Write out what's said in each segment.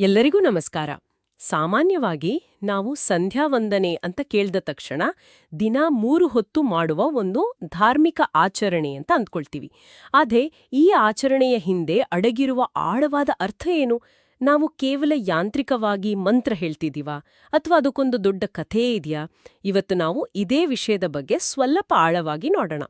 ಎಲ್ಲರಿಗೂ ನಮಸ್ಕಾರ. ಸಾಮಾನ್ಯವಾಗಿ ನಾವು ಸಂಧ್ಯಾ ವಂದನೆ ಅಂತ ಕೇಳಿದ ತಕ್ಷಣ ದಿನ ಮೂರು ಹೊತ್ತು ಮಾಡುವ ಒಂದು ಧಾರ್ಮಿಕ ಆಚರಣೆ ಅಂತ ಅಂದ್ಕೊಳ್ತೀವಿ. ಆದರೆ ಈ ಆಚರಣೆಯ ಹಿಂದೆ ಅಡಗಿರುವ ಆಳವಾದ ಅರ್ಥ ಏನು? ನಾವು ಕೇವಲ ಯಾಂತ್ರಿಕವಾಗಿ ಮಂತ್ರ ಹೇಳ್ತಿದೀವಾ? ಅಥವಾ ಅದಕ್ಕೊಂದು ದೊಡ್ಡ ಕಥೆ ಇದೆಯಾ? ಇವತ್ತು ನಾವು ಇದೇ ವಿಷಯದ ಬಗ್ಗೆ ಸ್ವಲ್ಪ ಆಳವಾಗಿ ನೋಡೋಣ.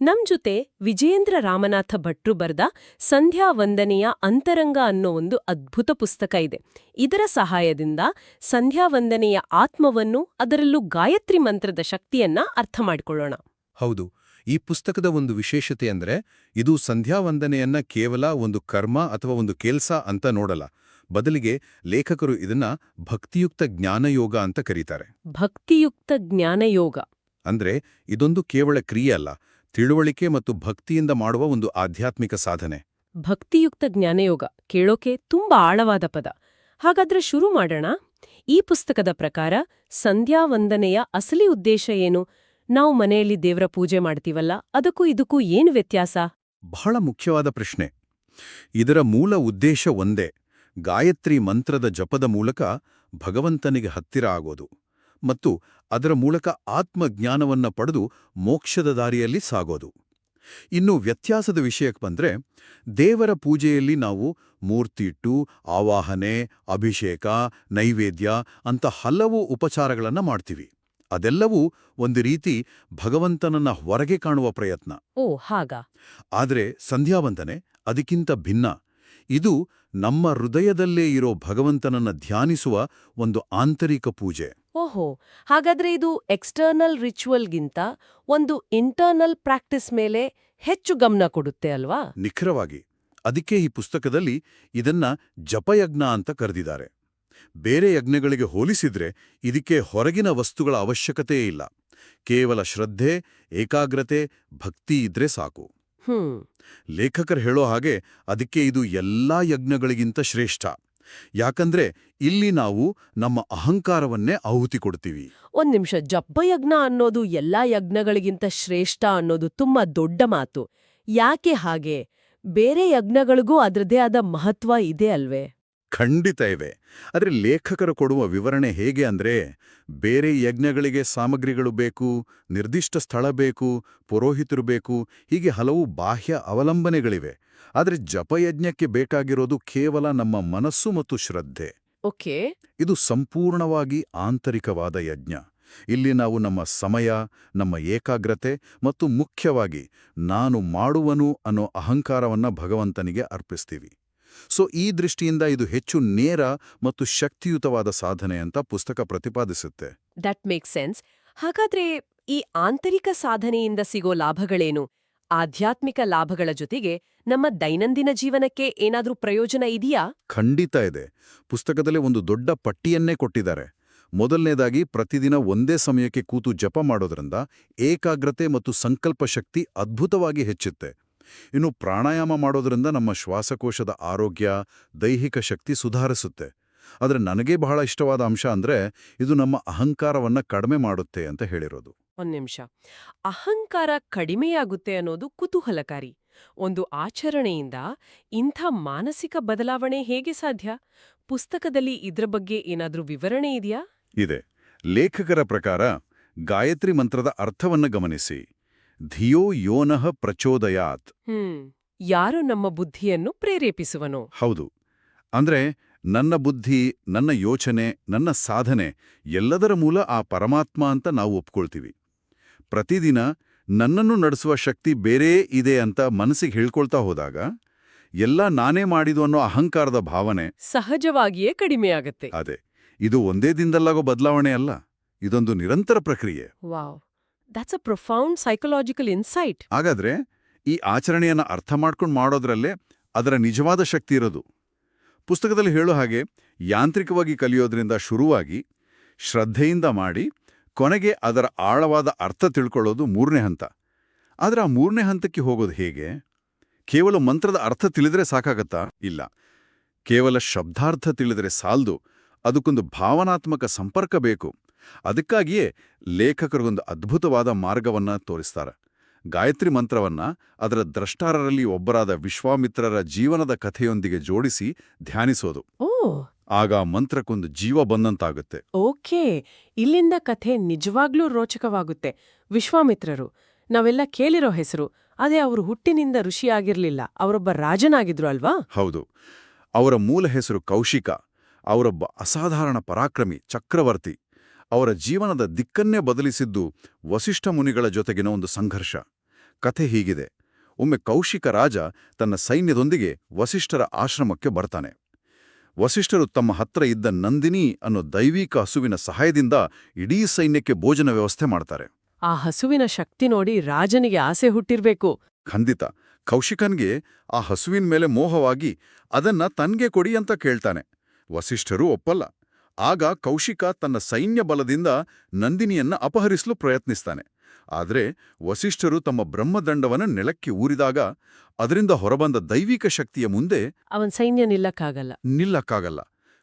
ನಮ್ ಜೊತೆ ವಿಜೇಂದ್ರ ರಾಮನಾಥ ಭಟ್ರು ಬರೆದ ಸಂಧ್ಯಾ ವಂದನೆಯ ಅಂತರಂಗ ಅನ್ನೋ ಒಂದು ಅದ್ಭುತ ಪುಸ್ತಕ ಇದೆ. ಇದರ ಸಹಾಯದಿಂದ ಸಂಧ್ಯಾ ವಂದನೆಯ ಆತ್ಮವನ್ನು ಅದರಲ್ಲೂ ಗಾಯತ್ರಿ ಮಂತ್ರದ ಶಕ್ತಿಯನ್ನ ಅರ್ಥ ಮಾಡಿಕೊಳ್ಳೋಣ. ಹೌದು. ಈ ಪುಸ್ತಕದ ಒಂದು ವಿಶೇಷತೆ ಅಂದ್ರೆ ಇದು ಸಂಧ್ಯಾವಂದನೆಯನ್ನ ಕೇವಲ ಒಂದು ಕರ್ಮ ಅಥವಾ ಒಂದು ಕೆಲ್ಸ ಅಂತ ನೋಡಲ್ಲ. ಬದಲಿಗೆ ಲೇಖಕರು ಇದನ್ನ ಭಕ್ತಿಯುಕ್ತ ಜ್ಞಾನಯೋಗ ಅಂತ ಕರೀತಾರೆ. ಭಕ್ತಿಯುಕ್ತ ಜ್ಞಾನಯೋಗ. ಅಂದ್ರೆ ಇದೊಂದು ಕೇವಲ ಕ್ರಿಯೆ ಅಲ್ಲ ತಿಳುವಳಿಕೆ ಮತ್ತು ಭಕ್ತಿಯಿಂದ ಮಾಡುವ ಒಂದು ಆಧ್ಯಾತ್ಮಿಕ ಸಾಧನೆ. ಭಕ್ತಿಯುಕ್ತ ಜ್ಞಾನಯೋಗ ಕೇಳೋಕೆ ತುಂಬಾ ಆಳವಾದ ಪದ. ಹಾಗಾದ್ರೆ ಶುರು ಮಾಡೋಣ. ಈ ಪುಸ್ತಕದ ಪ್ರಕಾರ ಸಂಧ್ಯಾ ವಂದನೆಯ ಅಸಲಿ ಉದ್ದೇಶ ಏನು? ನಾವು ಮನೆಯಲ್ಲಿ ದೇವರ ಪೂಜೆ ಮಾಡ್ತೀವಲ್ಲ ಅದಕ್ಕೂ ಇದಕ್ಕೂ ಏನು ವ್ಯತ್ಯಾಸ? ಬಹಳ ಮುಖ್ಯವಾದ ಪ್ರಶ್ನೆ. ಇದರ ಮೂಲ ಉದ್ದೇಶ ಒಂದೇ. ಗಾಯತ್ರಿ ಮಂತ್ರದ ಜಪದ ಮೂಲಕ ಭಗವಂತನಿಗೆ ಹತ್ತಿರ ಆಗೋದು ಮತ್ತು ಅದರ ಮೂಲಕ ಆತ್ಮಜ್ಞಾನವನ್ನ ಪಡೆದು ಮೋಕ್ಷದ ದಾರಿಯಲ್ಲಿ ಸಾಗೋದು. ಇನ್ನು ವ್ಯತ್ಯಾಸದ ವಿಷಯಕ್ಕೆ ಬಂದ್ರೆ ದೇವರ ಪೂಜೆಯಲ್ಲಿ ನಾವು ಮೂರ್ತಿಟ್ಟು ಆವಾಹನೆ ಅಭಿಷೇಕ ನೈವೇದ್ಯ ಅಂತ ಹಲವು ಉಪಚಾರಗಳನ್ನು ಮಾಡ್ತೀವಿ. ಅದೆಲ್ಲವೂ ಒಂದು ರೀತಿ ಭಗವಂತನನ್ನ ಹೊರಗೆ ಕಾಣುವ ಪ್ರಯತ್ನ. ಓ ಹಾಗ? ಆದರೆ ಸಂಧ್ಯಾವಂದನೆ ಅದಕ್ಕಿಂತ ಭಿನ್ನ. ಇದು ನಮ್ಮ ಹೃದಯದಲ್ಲೇ ಇರೋ ಭಗವಂತನನ್ನ ಧ್ಯಾನಿಸುವ ಒಂದು ಆಂತರಿಕ ಪೂಜೆ. ಓಹೋ ಹಾಗಾದ್ರೆ ಇದು ಎಕ್ಸ್ಟರ್ನಲ್ ರಿಚುವಲ್ಗಿಂತ ಒಂದು ಇಂಟರ್ನಲ್ ಪ್ರಾಕ್ಟೀಸ್ ಮೇಲೆ ಹೆಚ್ಚು ಗಮನ ಕೊಡುತ್ತೆ ಅಲ್ವಾ? ನಿಖರವಾಗಿ. ಅದಕ್ಕೆ ಈ ಪುಸ್ತಕದಲ್ಲಿ ಇದನ್ನ ಜಪಯಜ್ಞ ಅಂತ ಕರೆದಿದ್ದಾರೆ. ಬೇರೆ ಯಜ್ಞಗಳಿಗೆ ಹೋಲಿಸಿದ್ರೆ ಇದಕ್ಕೆ ಹೊರಗಿನ ವಸ್ತುಗಳ ಅವಶ್ಯಕತೆಯೇ ಇಲ್ಲ. ಕೇವಲ ಶ್ರದ್ಧೆ ಏಕಾಗ್ರತೆ ಭಕ್ತಿ ಇದ್ರೆ ಸಾಕು. ಲೇಖಕರು ಹೇಳೋ ಹಾಗೆ ಅದಕ್ಕೆ ಇದು ಎಲ್ಲಾ ಯಜ್ಞಗಳಿಗಿಂತ ಶ್ರೇಷ್ಠ. ಯಾಕಂದ್ರೆ ಇಲ್ಲಿ ನಾವು ನಮ್ಮ ಅಹಂಕಾರವನ್ನೇ ಆಹುತಿ ಕೊಡ್ತೀವಿ. ಒಂದ್ ನಿಮಿಷ ಜಪಯಜ್ಞ ಅನ್ನೋದು ಎಲ್ಲಾ ಯಜ್ಞಗಳಿಗಿಂತ ಶ್ರೇಷ್ಠ ಅನ್ನೋದು ತುಂಬಾ ದೊಡ್ಡ ಮಾತು. ಯಾಕೆ ಹಾಗೆ? ಬೇರೆ ಯಜ್ಞಗಳಿಗೂ ಅದರದೇ ಆದ ಮಹತ್ವ ಇದೆ ಅಲ್ವೇ? ಖಂಡಿತ ಇವೆ. ಆದರೆ ಲೇಖಕರು ಕೊಡುವ ವಿವರಣೆ ಹೇಗೆ ಅಂದ್ರೆ ಬೇರೆ ಯಜ್ಞಗಳಿಗೆ ಸಾಮಗ್ರಿಗಳು ಬೇಕು ನಿರ್ದಿಷ್ಟ ಸ್ಥಳ ಬೇಕು ಪುರೋಹಿತರು ಬೇಕು ಹೀಗೆ ಹಲವು ಬಾಹ್ಯ ಅವಲಂಬನೆಗಳಿವೆ. ಆದರೆ ಜಪಯಜ್ಞಕ್ಕೆ ಬೇಕಾಗಿರೋದು ಕೇವಲ ನಮ್ಮ ಮನಸ್ಸು ಮತ್ತು ಶ್ರದ್ಧೆ. ಓಕೆ. ಇದು ಸಂಪೂರ್ಣವಾಗಿ ಆಂತರಿಕವಾದ ಯಜ್ಞ. ಇಲ್ಲಿ ನಾವು ನಮ್ಮ ಸಮಯ ನಮ್ಮ ಏಕಾಗ್ರತೆ ಮತ್ತು ಮುಖ್ಯವಾಗಿ ನಾನು ಮಾಡುವನು ಅನ್ನೋ ಅಹಂಕಾರವನ್ನ ಭಗವಂತನಿಗೆ ಅರ್ಪಿಸ್ತೀವಿ. ಸೊ ಈ ದೃಷ್ಟಿಯಿಂದ ಇದು ಹೆಚ್ಚು ನೇರ ಮತ್ತು ಶಕ್ತಿಯುತವಾದ ಸಾಧನೆ ಅಂತ ಪುಸ್ತಕ ಪ್ರತಿಪಾದಿಸುತ್ತೆ. ದಟ್ ಮೇಕ್ ಸೆನ್ಸ್ ಹಾಗಾದ್ರೆ ಈ ಆಂತರಿಕ ಸಾಧನೆಯಿಂದ ಸಿಗೋ ಲಾಭಗಳೇನು? ಆಧ್ಯಾತ್ಮಿಕ ಲಾಭಗಳ ಜೊತೆಗೆ ನಮ್ಮ ದೈನಂದಿನ ಜೀವನಕ್ಕೆ ಏನಾದ್ರೂ ಪ್ರಯೋಜನ ಇದೆಯಾ? ಖಂಡಿತ ಇದೆ. ಪುಸ್ತಕದಲ್ಲಿ ಒಂದು ದೊಡ್ಡ ಪಟ್ಟಿಯನ್ನೇ ಕೊಟ್ಟಿದ್ದಾರೆ. ಮೊದಲನೇದಾಗಿ ಪ್ರತಿದಿನ ಒಂದೇ ಸಮಯಕ್ಕೆ ಕೂತು ಜಪ ಮಾಡೋದ್ರಿಂದ ಏಕಾಗ್ರತೆ ಮತ್ತು ಸಂಕಲ್ಪ ಶಕ್ತಿ ಅದ್ಭುತವಾಗಿ ಹೆಚ್ಚುತ್ತೆ. ಇನ್ನು ಪ್ರಾಣಾಯಾಮ ಮಾಡೋದ್ರಿಂದ ನಮ್ಮ ಶ್ವಾಸಕೋಶದ ಆರೋಗ್ಯ ದೈಹಿಕ ಶಕ್ತಿ ಸುಧಾರಿಸುತ್ತೆ. ಆದರೆ ನನಗೇ ಬಹಳ ಇಷ್ಟವಾದ ಅಂಶ ಅಂದ್ರೆ ಇದು ನಮ್ಮ ಅಹಂಕಾರವನ್ನ ಕಡಿಮೆ ಮಾಡುತ್ತೆ ಅಂತ ಹೇಳಿರೋದು. ಒಂದು ನಿಮಿಷ. ಅಹಂಕಾರ ಕಡಿಮೆಯಾಗುತ್ತೆ ಅನ್ನೋದು ಕುತೂಹಲಕಾರಿ. ಒಂದು ಆಚರಣೆಯಿಂದ ಇಂಥ ಮಾನಸಿಕ ಬದಲಾವಣೆ ಹೇಗೆ ಸಾಧ್ಯ? ಪುಸ್ತಕದಲ್ಲಿ ಇದ್ರ ಬಗ್ಗೆ ಏನಾದರೂ ವಿವರಣೆ ಇದೆಯಾ? ಇದೆ. ಲೇಖಕರ ಪ್ರಕಾರ ಗಾಯತ್ರಿ ಮಂತ್ರದ ಅರ್ಥವನ್ನ ಗಮನಿಸಿ. ಧಿಯೋ ಯೋನಃ ಪ್ರಚೋದಯಾತ್. ಯಾರು ನಮ್ಮ ಬುದ್ಧಿಯನ್ನು ಪ್ರೇರೇಪಿಸುವನು? ಹೌದು ಅಂದ್ರೆ ನನ್ನ ಬುದ್ಧಿ ನನ್ನ ಯೋಚನೆ ನನ್ನ ಸಾಧನೆ ಎಲ್ಲದರ ಮೂಲ ಆ ಪರಮಾತ್ಮ ಅಂತ ನಾವು ಒಪ್ಕೊಳ್ತೀವಿ. ಪ್ರತಿದಿನ ನನ್ನನ್ನು ನಡೆಸುವ ಶಕ್ತಿ ಬೇರೆ ಇದೆ ಅಂತ ಮನಸ್ಸಿಗೆ ಹೇಳ್ಕೊಳ್ತಾ ಹೋದಾಗ ಎಲ್ಲ ನಾನೇ ಮಾಡಿದು ಅನ್ನೋ ಅಹಂಕಾರದ ಭಾವನೆ ಸಹಜವಾಗಿಯೇ ಕಡಿಮೆಯಾಗತ್ತೆ ಅದೇ ಇದು ಒಂದೇ ದಿನದಲ್ಲಾಗೋ ಬದಲಾವಣೆ ಅಲ್ಲ ಇದೊಂದು ನಿರಂತರ ಪ್ರಕ್ರಿಯೆ. Wow. That's a profound psychological insight ಹಾಗಾದ್ರೆ ಈ ಆಚರಣೆಯನ್ನ ಅರ್ಥ ಮಾಡ್ಕೊಂಡು ಮಾಡೋದ್ರಲ್ಲೇ ಅದರ ನಿಜವಾದ ಶಕ್ತಿ ಇರೋದು. ಪುಸ್ತಕದಲ್ಲಿ ಹೇಳೋ ಹಾಗೆ ಯಾಂತ್ರಿಕವಾಗಿ ಕಲಿಯೋದ್ರಿಂದ ಶುರುವಾಗಿ ಶ್ರದ್ಧೆಯಿಂದ ಮಾಡಿ ಕೊನೆಗೆ ಅದರ ಆಳವಾದ ಅರ್ಥ ತಿಳ್ಕೊಳ್ಳೋದು ಮೂರನೇ ಹಂತ. ಆದರೆ ಆ ಮೂರನೇ ಹಂತಕ್ಕೆ ಹೋಗೋದು ಹೇಗೆ? ಕೇವಲ ಮಂತ್ರದ ಅರ್ಥ ತಿಳಿದರೆ ಸಾಕಾಗತ್ತಾ? ಇಲ್ಲ. ಕೇವಲ ಶಬ್ದಾರ್ಥ ತಿಳಿದರೆ ಸಾಲ್ದು. ಅದಕ್ಕೊಂದು ಭಾವನಾತ್ಮಕ ಸಂಪರ್ಕ ಬೇಕು. ಅದಕ್ಕಾಗಿಯೇ ಲೇಖಕರಿಗೊಂದು ಅದ್ಭುತವಾದ ಮಾರ್ಗವನ್ನ ತೋರಿಸ್ತಾರೆ. ಗಾಯತ್ರಿ ಮಂತ್ರವನ್ನ ಅದರ ದ್ರಷ್ಟಾರರಲ್ಲಿ ಒಬ್ಬರಾದ ವಿಶ್ವಾಮಿತ್ರರ ಜೀವನದ ಕಥೆಯೊಂದಿಗೆ ಜೋಡಿಸಿ ಧ್ಯಾನಿಸೋದು. ಓ! ಆಗ ಮಂತ್ರಕ್ಕೊಂದು ಜೀವ ಬಂದಂತಾಗುತ್ತೆ. ಓಕೆ. ಇಲ್ಲಿಂದ ಕಥೆ ನಿಜವಾಗ್ಲೂ ರೋಚಕವಾಗುತ್ತೆ. ವಿಶ್ವಾಮಿತ್ರರು ನಾವೆಲ್ಲ ಕೇಳಿರೋ ಹೆಸರು ಅದೇ ಅವರು ಹುಟ್ಟಿನಿಂದ ಋಷಿಯಾಗಿರ್ಲಿಲ್ಲ ಅವರೊಬ್ಬ ರಾಜನಾಗಿದ್ರು ಅಲ್ವಾ? ಹೌದು. ಅವರ ಮೂಲ ಹೆಸರು ಕೌಶಿಕ ಅವರೊಬ್ಬ ಅಸಾಧಾರಣ ಪರಾಕ್ರಮಿ ಚಕ್ರವರ್ತಿ. ಅವರ ಜೀವನದ ದಿಕ್ಕನ್ನೇ ಬದಲಿಸಿದ್ದು ವಸಿಷ್ಠ ಮುನಿಗಳ ಜೊತೆಗಿನ ಒಂದು ಸಂಘರ್ಷ. ಕಥೆ ಹೀಗಿದೆ. ಒಮ್ಮೆ ಕೌಶಿಕ ರಾಜ ತನ್ನ ಸೈನ್ಯದೊಂದಿಗೆ ವಸಿಷ್ಠರ ಆಶ್ರಮಕ್ಕೆ ಬರ್ತಾನೆ. ವಸಿಷ್ಠರು ತಮ್ಮ ಹತ್ರ ಇದ್ದ ನಂದಿನಿ ಅನ್ನೋ ದೈವಿಕ ಹಸುವಿನ ಸಹಾಯದಿಂದ ಇಡೀ ಸೈನ್ಯಕ್ಕೆ ಭೋಜನ ವ್ಯವಸ್ಥೆ ಮಾಡ್ತಾರೆ. ಆ ಹಸುವಿನ ಶಕ್ತಿ ನೋಡಿ ರಾಜನಿಗೆ ಆಸೆ ಹುಟ್ಟಿರ್ಬೇಕು. ಖಂಡಿತ. ಕೌಶಿಕನ್ಗೆ ಆ ಹಸುವಿನ ಮೇಲೆ ಮೋಹವಾಗಿ ಅದನ್ನ ತನ್ಗೆ ಕೊಡಿ ಅಂತ ಕೇಳ್ತಾನೆ. ವಸಿಷ್ಠರೂ ಒಪ್ಪಲ್ಲ. ಆಗ ಕೌಶಿಕ ತನ್ನ ಸೈನ್ಯ ಬಲದಿಂದ ನಂದಿನಿಯನ್ನ ಅಪಹರಿಸಲು ಪ್ರಯತ್ನಿಸ್ತಾನೆ. ಆದರೆ ವಸಿಷ್ಠರು ತಮ್ಮ ಬ್ರಹ್ಮದಂಡವನ್ನ ನೆಲಕ್ಕೆ ಊರಿದಾಗ ಅದರಿಂದ ಹೊರಬಂದ ದೈವಿಕ ಶಕ್ತಿಯ ಮುಂದೆ ಅವನ ಸೈನ್ಯ ನಿಲ್ಲಕ್ಕಾಗಲ್ಲ. ನಿಲ್ಲಕ್ಕಾಗಲ್ಲ.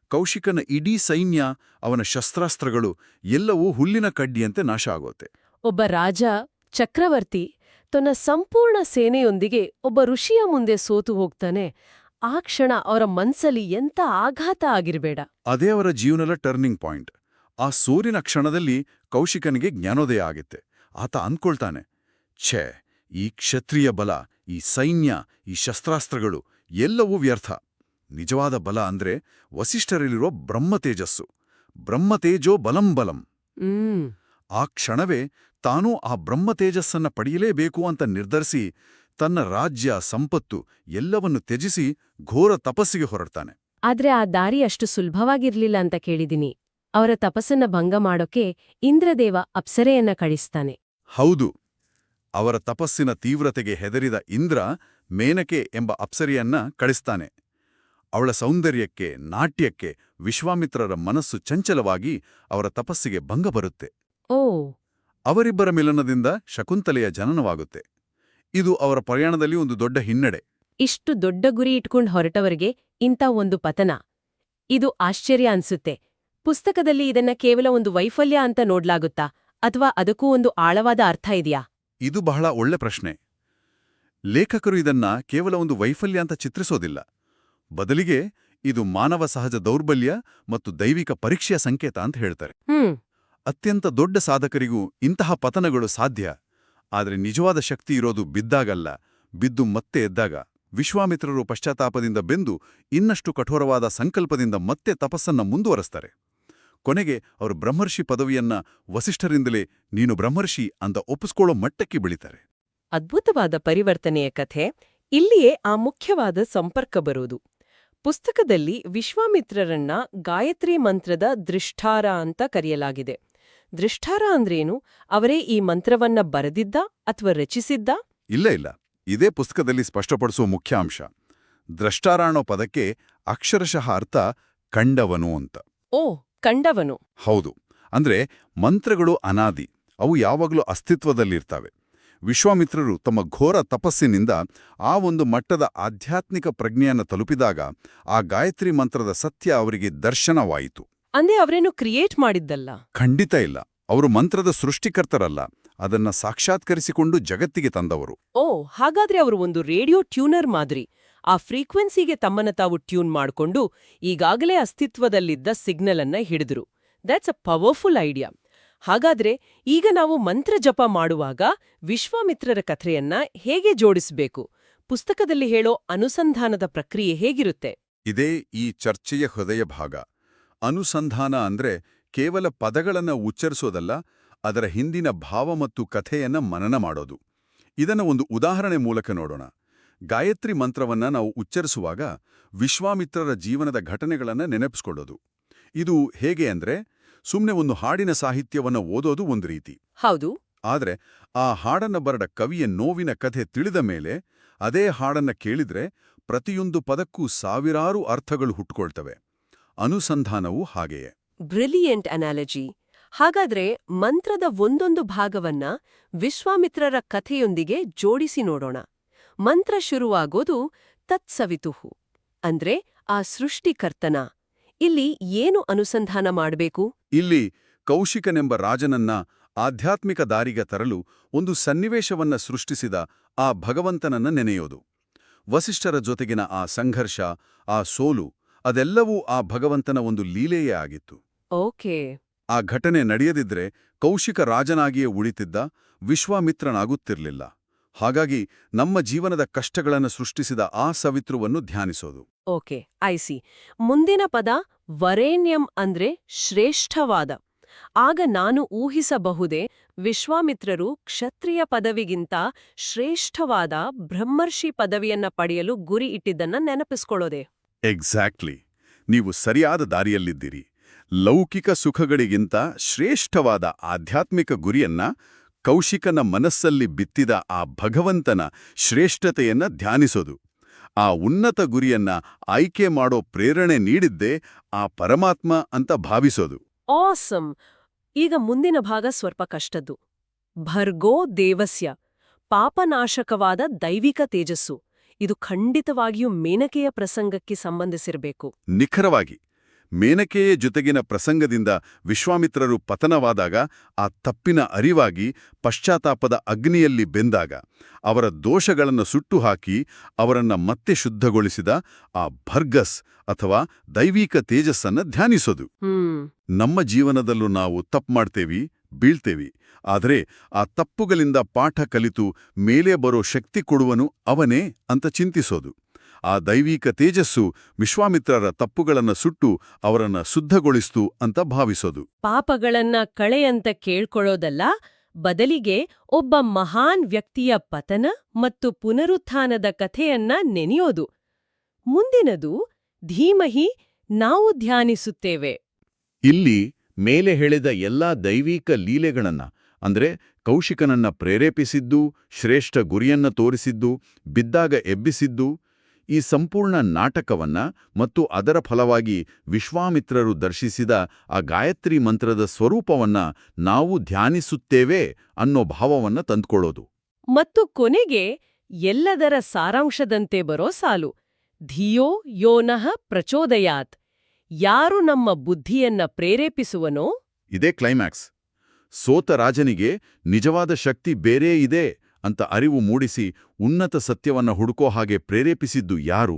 ಕೌಶಿಕನ ಇಡೀ ಸೈನ್ಯ ಅವನ ಶಸ್ತ್ರಾಸ್ತ್ರಗಳು ಎಲ್ಲವೂ ಹುಲ್ಲಿನ ಕಡ್ಡಿಯಂತೆ ನಾಶ ಆಗೋತೆ. ಒಬ್ಬ ರಾಜ ಚಕ್ರವರ್ತಿ ತನ್ನ ಸಂಪೂರ್ಣ ಸೇನೆಯೊಂದಿಗೆ ಒಬ್ಬ ಋಷಿಯ ಮುಂದೆ ಸೋತು ಹೋಗ್ತಾನೆ. ಆ ಕ್ಷಣ ಅವರ ಮನ್ಸಲ್ಲಿ ಎಂತ ಆಘಾತ ಆಗಿರಬೇಡ. ಅದೇ ಅವರ ಜೀವನದ ಟರ್ನಿಂಗ್ ಪಾಯಿಂಟ್ ಆ ಸೂರ್ಯನ ಕ್ಷಣದಲ್ಲಿ ಕೌಶಿಕನಿಗೆ ಜ್ಞಾನೋದಯ ಆಗುತ್ತೆ. ಆತ ಅಂದ್ಕೊಳ್ತಾನೆ ಛೇ ಈ ಕ್ಷತ್ರಿಯ ಬಲ ಈ ಸೈನ್ಯ ಈ ಶಸ್ತ್ರಾಸ್ತ್ರಗಳು ಎಲ್ಲವೂ ವ್ಯರ್ಥ. ನಿಜವಾದ ಬಲ ಅಂದ್ರೆ ವಸಿಷ್ಠರಲ್ಲಿರೋ ಬ್ರಹ್ಮತೇಜಸ್ಸು. ಬ್ರಹ್ಮತೇಜೋ ಬಲಂ ಬಲಂ. ಆ ಕ್ಷಣವೇ ತಾನೂ ಆ ಬ್ರಹ್ಮತೇಜಸ್ಸನ್ನ ಪಡೆಯಲೇಬೇಕು ಅಂತ ನಿರ್ಧರಿಸಿ ತನ್ನ ರಾಜ್ಯ ಸಂಪತ್ತು ಎಲ್ಲವನ್ನು ತ್ಯಜಿಸಿ ಘೋರ ತಪಸ್ಸಿಗೆ ಹೊರಡ್ತಾನೆ. ಆದ್ರೆ ಆ ದಾರಿ ಅಷ್ಟು ಸುಲಭವಾಗಿರ್ಲಿಲ್ಲ ಅಂತ ಕೇಳಿದಿನಿ. ಅವರ ತಪಸ್ಸನ್ನ ಭಂಗ ಮಾಡೋಕೆ ಇಂದ್ರದೇವ ಅಪ್ಸರೆಯನ್ನ ಕಳಿಸ್ತಾನೆ. ಹೌದು. ಅವರ ತಪಸ್ಸಿನ ತೀವ್ರತೆಗೆ ಹೆದರಿದ ಇಂದ್ರ ಮೇನಕೆ ಎಂಬ ಅಪ್ಸರಿಯನ್ನ ಕಳಿಸ್ತಾನೆ. ಅವಳ ಸೌಂದರ್ಯಕ್ಕೆ ನಾಟ್ಯಕ್ಕೆ ವಿಶ್ವಾಮಿತ್ರರ ಮನಸ್ಸು ಚಂಚಲವಾಗಿ ಅವರ ತಪಸ್ಸಿಗೆ ಭಂಗ ಬರುತ್ತೆ. ಓ. ಅವರಿಬ್ಬರ ಮಿಲನದಿಂದ ಶಕುಂತಲೆಯ ಜನನವಾಗುತ್ತೆ. ಇದು ಅವರ ಪ್ರಯಾಣದಲ್ಲಿ ಒಂದು ದೊಡ್ಡ ಹಿನ್ನಡೆ. ಇಷ್ಟು ದೊಡ್ಡ ಗುರಿ ಇಟ್ಕೊಂಡು ಹೊರಟವರಿಗೆ ಇಂಥ ಒಂದು ಪತನ. ಇದು ಆಶ್ಚರ್ಯ ಅನ್ಸುತ್ತೆ. ಪುಸ್ತಕದಲ್ಲಿ ಇದನ್ನ ಕೇವಲ ಒಂದು ವೈಫಲ್ಯ ಅಂತ ನೋಡ್ಲಾಗುತ್ತಾ? ಅಥವಾ ಅದಕ್ಕೂ ಒಂದು ಆಳವಾದ ಅರ್ಥ ಇದೆಯಾ? ಇದು ಬಹಳ ಒಳ್ಳೆ ಪ್ರಶ್ನೆ. ಲೇಖಕರು ಇದನ್ನ ಕೇವಲ ಒಂದು ವೈಫಲ್ಯ ಅಂತ ಚಿತ್ರಿಸೋದಿಲ್ಲ. ಬದಲಿಗೆ ಇದು ಮಾನವ ಸಹಜ ದೌರ್ಬಲ್ಯ ಮತ್ತು ದೈವಿಕ ಪರೀಕ್ಷೆಯ ಸಂಕೇತ ಅಂತ ಹೇಳ್ತಾರೆ. ಹ್ಮ್. ಅತ್ಯಂತ ದೊಡ್ಡ ಸಾಧಕರಿಗೂ ಇಂತಹ ಪತನಗಳು ಸಾಧ್ಯ? ಆದರೆ ನಿಜವಾದ ಶಕ್ತಿ ಇರೋದು ಬಿದ್ದಾಗಲ್ಲ. ಬಿದ್ದು ಮತ್ತೆ ಎದ್ದಾಗ ವಿಶ್ವಾಮಿತ್ರರು ಪಶ್ಚಾತ್ತಾಪದಿಂದ ಬೆಂದು ಇನ್ನಷ್ಟು ಕಠೋರವಾದ ಸಂಕಲ್ಪದಿಂದ ಮತ್ತೆ ತಪಸ್ಸನ್ನ ಮುಂದುವರೆಸ್ತಾರೆ. ಕೊನೆಗೆ ಅವರು ಬ್ರಹ್ಮರ್ಷಿ ಪದವಿಯನ್ನ ವಸಿಷ್ಠರಿಂದಲೇ ನೀನು ಬ್ರಹ್ಮರ್ಷಿ ಅಂತ ಒಪ್ಪಿಸ್ಕೊಳ್ಳೋ ಮಟ್ಟಕ್ಕೆ ಬೆಳೀತಾರೆ. ಅದ್ಭುತವಾದ ಪರಿವರ್ತನೆಯ ಕಥೆ. ಇಲ್ಲಿಯೇ ಆ ಮುಖ್ಯವಾದ ಸಂಪರ್ಕ ಬರೋದು. ಪುಸ್ತಕದಲ್ಲಿ ವಿಶ್ವಾಮಿತ್ರರನ್ನ ಗಾಯತ್ರಿ ಮಂತ್ರದ ದೃಷ್ಟಾರ ಅಂತ ಕರೆಯಲಾಗಿದೆ. ದೃಷ್ಟಾರ ಅಂದ್ರೇನು? ಅವರೇ ಈ ಮಂತ್ರವನ್ನ ಬರೆದಿದ್ದ ಅಥವಾ ರಚಿಸಿದ್ದ? ಇಲ್ಲ ಇಲ್ಲ. ಇದೇ ಪುಸ್ತಕದಲ್ಲಿ ಸ್ಪಷ್ಟಪಡಿಸುವ ಮುಖ್ಯ ಅಂಶ. ದ್ರಷ್ಟಾರಾಣೋ ಪದಕ್ಕೆ ಅಕ್ಷರಶಃ ಅರ್ಥ ಕಂಡವನು ಅಂತ. ಓ ಕಂಡವನು. ಹೌದು. ಅಂದ್ರೆ ಮಂತ್ರಗಳು ಅನಾದಿ ಅವು ಯಾವಾಗಲೂ ಅಸ್ತಿತ್ವದಲ್ಲಿರ್ತವೆ. ವಿಶ್ವಾಮಿತ್ರರು ತಮ್ಮ ಘೋರ ತಪಸ್ಸಿನಿಂದ ಆ ಒಂದು ಮಟ್ಟದ ಆಧ್ಯಾತ್ಮಿಕ ಪ್ರಜ್ಞೆಯನ್ನು ತಲುಪಿದಾಗ ಆ ಗಾಯತ್ರಿ ಮಂತ್ರದ ಸತ್ಯ ಅವರಿಗೆ ದರ್ಶನವಾಯಿತು. ಅಂದೇ ಅವರೇನು ಕ್ರಿಯೇಟ್ ಮಾಡಿದ್ದಲ್ಲ. ಖಂಡಿತ ಇಲ್ಲ. ಅವರು ಮಂತ್ರದ ಸೃಷ್ಟಿಕರ್ತರಲ್ಲ. ಅದನ್ನ ಸಾಕ್ಷಾತ್ಕರಿಸಿಕೊಂಡು ಜಗತ್ತಿಗೆ ತಂದವರು. ಓ ಹಾಗಾದ್ರೆ ಅವರು ಒಂದು ರೇಡಿಯೋ ಟ್ಯೂನರ್ ಮಾದರಿ. ಆ ಫ್ರೀಕ್ವೆನ್ಸಿಗೆ ತಮ್ಮನ್ನ ತಾವು ಟ್ಯೂನ್ ಮಾಡ್ಕೊಂಡು ಈಗಾಗಲೇ ಅಸ್ತಿತ್ವದಲ್ಲಿದ್ದ ಸಿಗ್ನಲ್ ಅನ್ನ ಹಿಡಿದ್ರು. ದಟ್ಸ್ ಅ ಪವರ್ಫುಲ್ ಐಡಿಯಾ ಹಾಗಾದ್ರೆ ಈಗ ನಾವು ಮಂತ್ರ ಜಪ ಮಾಡುವಾಗ ವಿಶ್ವಾಮಿತ್ರರ ಕಥೆಯನ್ನ ಹೇಗೆ ಜೋಡಿಸಬೇಕು? ಪುಸ್ತಕದಲ್ಲಿ ಹೇಳೋ ಅನುಸಂಧಾನದ ಪ್ರಕ್ರಿಯೆ ಹೇಗಿರುತ್ತೆ? ಇದೇ ಈ ಚರ್ಚೆಯ ಹೃದಯ ಭಾಗ. ಅನುಸಂಧಾನ ಅಂದ್ರೆ ಕೇವಲ ಪದಗಳನ್ನ ಉಚ್ಚರಿಸೋದಲ್ಲ ಅದರ ಹಿಂದಿನ ಭಾವ ಮತ್ತು ಕಥೆಯನ್ನ ಮನನ ಮಾಡೋದು. ಇದನ್ನ ಒಂದು ಉದಾಹರಣೆ ಮೂಲಕ ನೋಡೋಣ. ಗಾಯತ್ರಿ ಮಂತ್ರವನ್ನ ನಾವು ಉಚ್ಚರಿಸುವಾಗ ವಿಶ್ವಾಮಿತ್ರರ ಜೀವನದ ಘಟನೆಗಳನ್ನ ನೆನಪಿಸ್ಕೊಳ್ಳೋದು. ಇದು ಹೇಗೆ ಅಂದ್ರೆ ಸುಮ್ಮನೆ ಒಂದು ಹಾಡಿನ ಸಾಹಿತ್ಯವನ್ನ ಓದೋದು ಒಂದು ರೀತಿ. ಹೌದು. ಆದರೆ ಆ ಹಾಡನ್ನ ಬರಡ ಕವಿಯ ನೋವಿನ ಕಥೆ ತಿಳಿದ ಮೇಲೆ ಅದೇ ಹಾಡನ್ನ ಕೇಳಿದ್ರೆ ಪ್ರತಿಯೊಂದು ಪದಕ್ಕೂ ಸಾವಿರಾರು ಅರ್ಥಗಳು ಹುಟ್ಕೊಳ್ತವೆ. ಅನುಸಂಧಾನವೂ ಹಾಗೆಯೇ. Brilliant analogy. ಹಾಗಾದ್ರೆ ಮಂತ್ರದ ಒಂದೊಂದು ಭಾಗವನ್ನ ವಿಶ್ವಾಮಿತ್ರರ ಕಥೆಯೊಂದಿಗೆ ಜೋಡಿಸಿ ನೋಡೋಣ. ಮಂತ್ರ ಶುರುವಾಗೋದು ತತ್ಸವಿತುಹು. ಅಂದ್ರೆ ಆ ಸೃಷ್ಟಿಕರ್ತನ. ಇಲ್ಲಿ ಏನು ಅನುಸಂಧಾನ ಮಾಡಬೇಕು? ಇಲ್ಲಿ ಕೌಶಿಕನೆಂಬ ರಾಜನನ್ನ ಆಧ್ಯಾತ್ಮಿಕ ದಾರಿಗೆ ತರಲು ಒಂದು ಸನ್ನಿವೇಶವನ್ನ ಸೃಷ್ಟಿಸಿದ ಆ ಭಗವಂತನನ್ನ ನೆನೆಯೋದು. ವಸಿಷ್ಠರ ಜೊತೆಗಿನ ಆ ಸಂಘರ್ಷ ಆ ಸೋಲು ಅದೆಲ್ಲವೂ ಆ ಭಗವಂತನ ಒಂದು ಲೀಲೆಯೇ ಆಗಿತ್ತು. ಓಕೆ. ಆ ಘಟನೆ ನಡೆಯದಿದ್ರೆ ಕೌಶಿಕ ರಾಜನಾಗಿಯೇ ಉಳಿತಿದ್ದ ವಿಶ್ವಾಮಿತ್ರನಾಗುತ್ತಿರಲಿಲ್ಲ. ಹಾಗಾಗಿ ನಮ್ಮ ಜೀವನದ ಕಷ್ಟಗಳನ್ನು ಸೃಷ್ಟಿಸಿದ ಆ ಸವಿತೃವನ್ನು ಧ್ಯಾನಿಸೋದು. ಓಕೆ ಐಸಿ ಮುಂದಿನ ಪದ ವರೇಣ್ಯಂ ಅಂದ್ರೆ ಶ್ರೇಷ್ಠವಾದ. ಆಗ ನಾನು ಊಹಿಸಬಹುದೇ ವಿಶ್ವಾಮಿತ್ರರು ಕ್ಷತ್ರಿಯ ಪದವಿಗಿಂತ ಶ್ರೇಷ್ಠವಾದ ಬ್ರಹ್ಮರ್ಷಿ ಪದವಿಯನ್ನ ಪಡೆಯಲು ಗುರಿ ಇಟ್ಟಿದ್ದನ್ನ ನೆನಪಿಸ್ಕೊಳ್ಳೋದೆ. ಎಕ್ಸಾಕ್ಟ್ಲಿ ನೀವು ಸರಿಯಾದ ದಾರಿಯಲ್ಲಿದ್ದೀರಿ. ಲೌಕಿಕ ಸುಖಗಳಿಗಿಂತ ಶ್ರೇಷ್ಠವಾದ ಆಧ್ಯಾತ್ಮಿಕ ಗುರಿಯನ್ನ, ಕೌಶಿಕನ ಮನಸ್ಸಲ್ಲಿ ಬಿತ್ತಿದ ಆ ಭಗವಂತನ ಶ್ರೇಷ್ಠತೆಯನ್ನ ಧ್ಯಾನಿಸೋದು. ಆ ಉನ್ನತ ಗುರಿಯನ್ನ ಆಯ್ಕೆ ಮಾಡೋ ಪ್ರೇರಣೆ ನೀಡಿದ್ದೇ ಆ ಪರಮಾತ್ಮ ಅಂತ ಭಾವಿಸೋದು. ಆಸಮ್ ಈಗ ಮುಂದಿನ ಭಾಗ ಸ್ವಲ್ಪ ಕಷ್ಟದ್ದು. ಭರ್ಗೋ ದೇವಸ್ಯ. ಪಾಪನಾಶಕವಾದ ದೈವಿಕ ತೇಜಸ್ಸು. ಇದು ಖಂಡಿತವಾಗಿಯೂ ಮೇನಕೆಯ ಪ್ರಸಂಗಕ್ಕೆ ಸಂಬಂಧಿಸಿರಬೇಕು. ನಿಖರವಾಗಿ ಮೇನಕೆಯ ಜೊತೆಗಿನ ಪ್ರಸಂಗದಿಂದ ವಿಶ್ವಾಮಿತ್ರರು ಪತನವಾದಾಗ ಆ ತಪ್ಪಿನ ಅರಿವಾಗಿ ಪಶ್ಚಾತ್ತಾಪದ ಅಗ್ನಿಯಲ್ಲಿ ಬೆಂದಾಗ ಅವರ ದೋಷಗಳನ್ನು ಸುಟ್ಟುಹಾಕಿ ಅವರನ್ನ ಮತ್ತೆ ಶುದ್ಧಗೊಳಿಸಿದ ಆ ಭರ್ಗಸ್ ಅಥವಾ ದೈವಿಕ ತೇಜಸ್ಸನ್ನ ಧ್ಯಾನಿಸೋದು. ನಮ್ಮ ಜೀವನದಲ್ಲೂ ನಾವು ತಪ್ಪು ಮಾಡ್ತೇವಿ ಬೀಳ್ತೇವಿ. ಆದರೆ ಆ ತಪ್ಪುಗಳಿಂದ ಪಾಠ ಕಲಿತು ಮೇಲೆ ಬರೋ ಶಕ್ತಿ ಕೊಡುವನು ಅವನೇ ಅಂತ ಚಿಂತಿಸೋದು. ಆ ದೈವಿಕ ತೇಜಸ್ಸು ವಿಶ್ವಾಮಿತ್ರರ ತಪ್ಪುಗಳನ್ನ ಸುಟ್ಟು ಅವರನ್ನ ಶುದ್ಧಗೊಳಿಸ್ತು ಅಂತ ಭಾವಿಸೋದು. ಪಾಪಗಳನ್ನ ಕಳೆಯಂತ ಕೇಳ್ಕೊಳ್ಳೋದಲ್ಲ ಬದಲಿಗೆ ಒಬ್ಬ ಮಹಾನ್ ವ್ಯಕ್ತಿಯ ಪತನ ಮತ್ತು ಪುನರುತ್ಥಾನದ ಕಥೆಯನ್ನ ನೆನೆಯೋದು. ಮುಂದಿನದು ಧೀಮಹಿ ನಾವು ಧ್ಯಾನಿಸುತ್ತೇವೆ. ಇಲ್ಲಿ ಮೇಲೆ ಹೇಳಿದ ಎಲ್ಲಾ ದೈವಿಕ ಲೀಲೆಗಳನ್ನ, ಅಂದ್ರೆ ಕೌಶಿಕನನ್ನ ಪ್ರೇರೇಪಿಸಿದ್ದು, ಶ್ರೇಷ್ಠ ಗುರಿಯನ್ನ ತೋರಿಸಿದ್ದು, ಬಿದ್ದಾಗ ಎಬ್ಬಿಸಿದ್ದು, ಈ ಸಂಪೂರ್ಣ ನಾಟಕವನ್ನ ಮತ್ತು ಅದರ ಫಲವಾಗಿ ವಿಶ್ವಾಮಿತ್ರರು ದರ್ಶಿಸಿದ ಆ ಗಾಯತ್ರಿ ಮಂತ್ರದ ಸ್ವರೂಪವನ್ನ ನಾವು ಧ್ಯಾನಿಸುತ್ತೇವೆ ಅನ್ನೋ ಭಾವವನ್ನ ತಂದ್ಕೊಳ್ಳೋದು. ಮತ್ತು ಕೊನೆಗೆ ಎಲ್ಲದರ ಸಾರಾಂಶದಂತೆ ಬರೋ ಸಾಲು. ಧಿಯೋ ಯೋನಃ ಪ್ರಚೋದಯಾತ್. ಯಾರು ನಮ್ಮ ಬುದ್ಧಿಯನ್ನ ಪ್ರೇರೇಪಿಸುವನೋ? ಇದೇ ಕ್ಲೈಮ್ಯಾಕ್ಸ್. ಸೋತ ರಾಜನಿಗೆ ನಿಜವಾದ ಶಕ್ತಿ ಬೇರೇ ಇದೆ ಅಂತ ಅರಿವು ಮೂಡಿಸಿ ಉನ್ನತ ಸತ್ಯವನ್ನ ಹುಡುಕೋ ಹಾಗೆ ಪ್ರೇರೇಪಿಸಿದ್ದು ಯಾರು?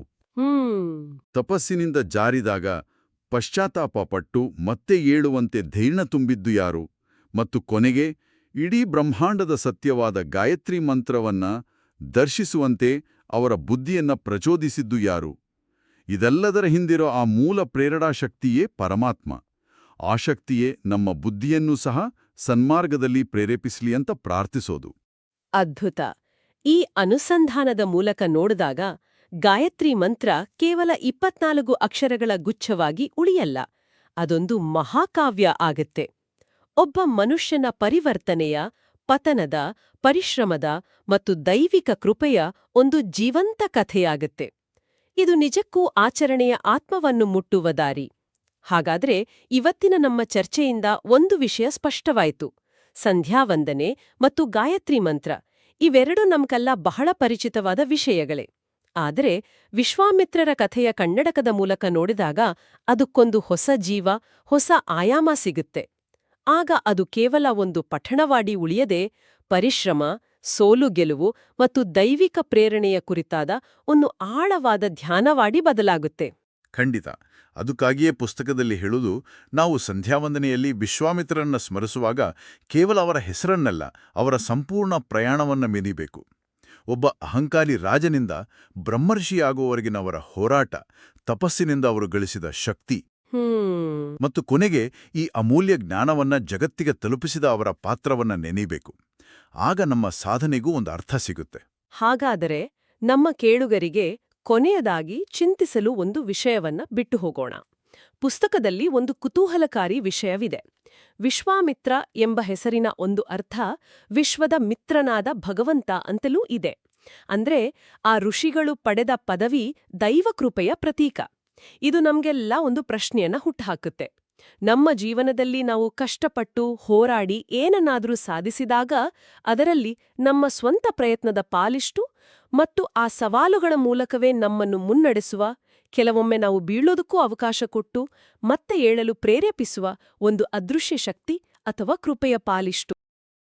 ತಪಸ್ಸಿನಿಂದ ಜಾರಿದಾಗ ಪಶ್ಚಾತ್ತಾಪ ಪಟ್ಟು ಮತ್ತೆ ಏಳುವಂತೆ ಧೈರ್ಯ ತುಂಬಿದ್ದು ಯಾರು? ಮತ್ತು ಕೊನೆಗೆ ಇಡೀ ಬ್ರಹ್ಮಾಂಡದ ಸತ್ಯವಾದ ಗಾಯತ್ರಿ ಮಂತ್ರವನ್ನ ದರ್ಶಿಸುವಂತೆ ಅವರ ಬುದ್ಧಿಯನ್ನ ಪ್ರಚೋದಿಸಿದ್ದು ಯಾರು? ಇದೆಲ್ಲದರ ಹಿಂದಿರೋ ಆ ಮೂಲ ಪ್ರೇರಣಾ ಶಕ್ತಿಯೇ ಪರಮಾತ್ಮ. ಆ ಶಕ್ತಿಯೇ ನಮ್ಮ ಬುದ್ಧಿಯನ್ನೂ ಸಹ ಸನ್ಮಾರ್ಗದಲ್ಲಿ ಪ್ರೇರೇಪಿಸಲಿ ಅಂತ ಪ್ರಾರ್ಥಿಸೋದು. ಅದ್ಭುತ. ಈ ಅನುಸಂಧಾನದ ಮೂಲಕ ನೋಡಿದಾಗ ಗಾಯತ್ರಿ ಮಂತ್ರ ಕೇವಲ ಇಪ್ಪತ್ನಾಲ್ಕು ಅಕ್ಷರಗಳ ಗುಚ್ಛವಾಗಿ ಉಳಿಯಲ್ಲ, ಅದೊಂದು ಮಹಾಕಾವ್ಯ ಆಗತ್ತೆ. ಒಬ್ಬ ಮನುಷ್ಯನ ಪರಿವರ್ತನೆಯ, ಪತನದ, ಪರಿಶ್ರಮದ ಮತ್ತು ದೈವಿಕ ಕೃಪೆಯ ಒಂದು ಜೀವಂತ ಕಥೆಯಾಗತ್ತೆ. ಇದು ನಿಜಕ್ಕೂ ಆಚರಣೆಯ ಆತ್ಮವನ್ನು ಮುಟ್ಟುವ ದಾರಿ. ಹಾಗಾದ್ರೆ ಇವತ್ತಿನ ನಮ್ಮ ಚರ್ಚೆಯಿಂದ ಒಂದು ವಿಷಯ ಸ್ಪಷ್ಟವಾಯಿತು. ಸಂಧ್ಯಾವಂದನೆ ಮತ್ತು ಗಾಯತ್ರಿ ಮಂತ್ರ ಇವೆರಡೂ ನಮ್ಕೆಲ್ಲ ಬಹಳ ಪರಿಚಿತವಾದ ವಿಷಯಗಳೇ. ಆದರೆ ವಿಶ್ವಾಮಿತ್ರರ ಕಥೆಯ ಕನ್ನಡಕದ ಮೂಲಕ ನೋಡಿದಾಗ ಅದಕ್ಕೊಂದು ಹೊಸ ಜೀವ, ಹೊಸ ಆಯಾಮ ಸಿಗುತ್ತೆ. ಆಗ ಅದು ಕೇವಲ ಒಂದು ಪಠಣವಾಡಿ ಉಳಿಯದೆ ಪರಿಶ್ರಮ ಸೋಲು ಗೆಲುವು ಮತ್ತು ದೈವಿಕ ಪ್ರೇರಣೆಯ ಕುರಿತಾದ ಒಂದು ಆಳವಾದ ಧ್ಯಾನವಾಡಿ ಬದಲಾಗುತ್ತೆ. ಖಂಡಿತ. ಅದಕ್ಕಾಗಿಯೇ ಪುಸ್ತಕದಲ್ಲಿ ಹೇಳುವುದು ನಾವು ಸಂಧ್ಯಾವಂದನೆಯಲ್ಲಿ ವಿಶ್ವಾಮಿತ್ರರನ್ನ ಸ್ಮರಿಸುವಾಗ ಕೇವಲ ಅವರ ಹೆಸರನ್ನಲ್ಲ ಅವರ ಸಂಪೂರ್ಣ ಪ್ರಯಾಣವನ್ನ ಮೆನಿಬೇಕು ಒಬ್ಬ ಅಹಂಕಾರಿ ರಾಜನಿಂದ ಬ್ರಹ್ಮರ್ಷಿಯಾಗುವವರೆಗಿನ ಅವರ ಹೋರಾಟ ತಪಸ್ಸಿನಿಂದ ಅವರು ಗಳಿಸಿದ ಶಕ್ತಿ ಮತ್ತು ಕೊನೆಗೆ ಈ ಅಮೂಲ್ಯ ಜ್ಞಾನವನ್ನ ಜಗತ್ತಿಗೆ ತಲುಪಿಸಿದ ಅವರ ಪಾತ್ರವನ್ನ ನೆನೀಬೇಕು. ಆಗ ನಮ್ಮ ಸಾಧನೆಗೂ ಒಂದು ಅರ್ಥ ಸಿಗುತ್ತೆ. ಹಾಗಾದರೆ ನಮ್ಮ ಕೇಳುಗರಿಗೆ ಕೊನೆಯದಾಗಿ ಚಿಂತಿಸಲು ಒಂದು ವಿಷಯವನ್ನ ಬಿಟ್ಟು ಹೋಗೋಣ. ಪುಸ್ತಕದಲ್ಲಿ ಒಂದು ಕುತೂಹಲಕಾರಿ ವಿಷಯವಿದೆ. ವಿಶ್ವಾಮಿತ್ರ ಎಂಬ ಹೆಸರಿನ ಒಂದು ಅರ್ಥ ವಿಶ್ವದ ಮಿತ್ರನಾದ ಭಗವಂತ ಅಂತಲೂ ಇದೆ. ಅಂದ್ರೆ ಆ ಋಷಿಗಳು ಪಡೆದ ಪದವಿ ದೈವಕೃಪೆಯ ಪ್ರತೀಕ. ಇದು ನಮ್ಗೆಲ್ಲ ಒಂದು ಪ್ರಶ್ನೆಯನ್ನ ಹುಟ್ಟುಹಾಕುತ್ತೆ. ನಮ್ಮ ಜೀವನದಲ್ಲಿ ನಾವು ಕಷ್ಟಪಟ್ಟು ಹೋರಾಡಿ ಏನನ್ನಾದರೂ ಸಾಧಿಸಿದಾಗ ಅದರಲ್ಲಿ ನಮ್ಮ ಸ್ವಂತ ಪ್ರಯತ್ನದ ಪಾಲಿಷ್ಟು ಮತ್ತು ಆ ಸವಾಲುಗಳ ಮೂಲಕವೇ ನಮ್ಮನ್ನು ಮುನ್ನಡೆಸುವ, ಕೆಲವೊಮ್ಮೆ ನಾವು ಬೀಳೋದಕ್ಕೂ ಅವಕಾಶ ಕೊಟ್ಟು ಮತ್ತೆ ಏಳಲು ಪ್ರೇರೇಪಿಸುವ ಒಂದು ಅದೃಶ್ಯ ಶಕ್ತಿ ಅಥವಾ ಕೃಪೆಯ ಪಾಲಿಷ್ಟು.